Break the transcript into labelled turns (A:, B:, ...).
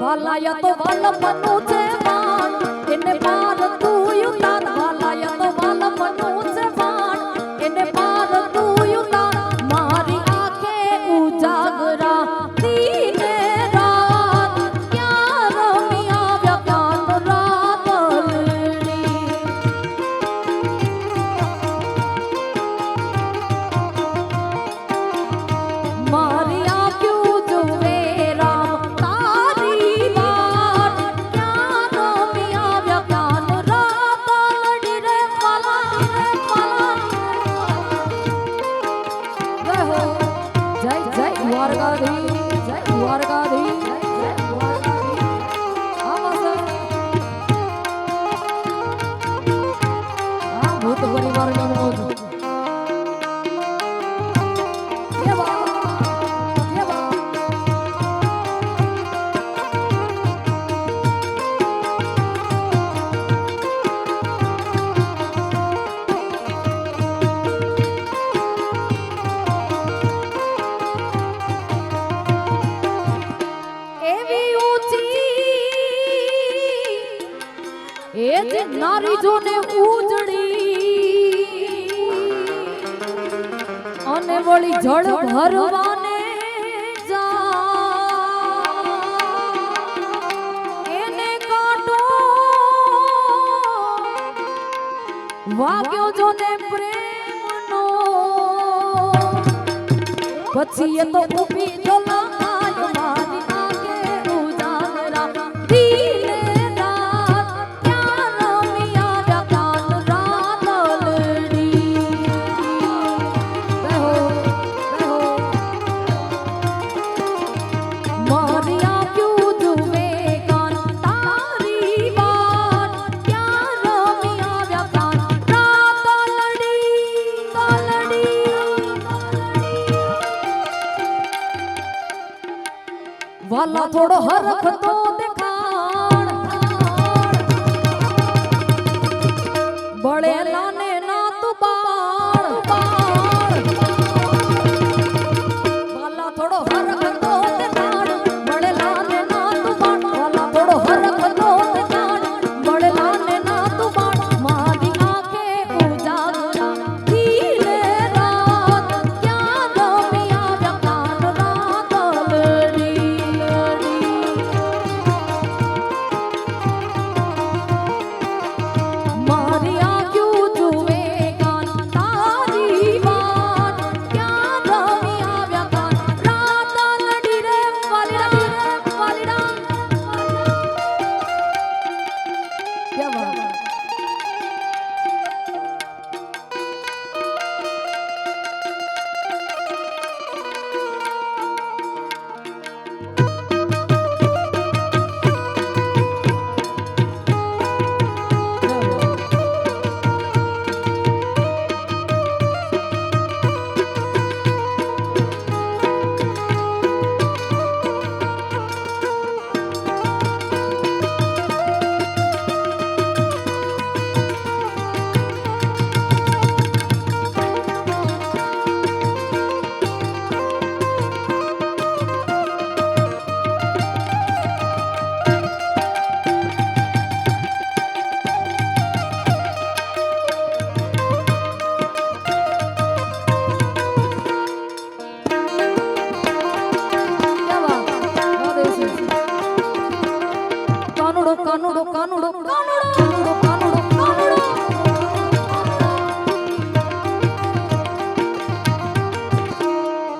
A: ભલાયા તો વાલ મનું છે માન. એને પાર તું યુતાર ભલાયા તો દ્વારકાધી જય દ્વારકાધી એ જ નારી જોને ઉજળી. અને વળી જળ ભરવાને એને કાટો વાગ્યો જોને પ્રેમનો. પછી એ તો ઊભી જોલા વાલા થોડો હરખતો દેખાણ બળેલા ને ના તું બાળ. Oh.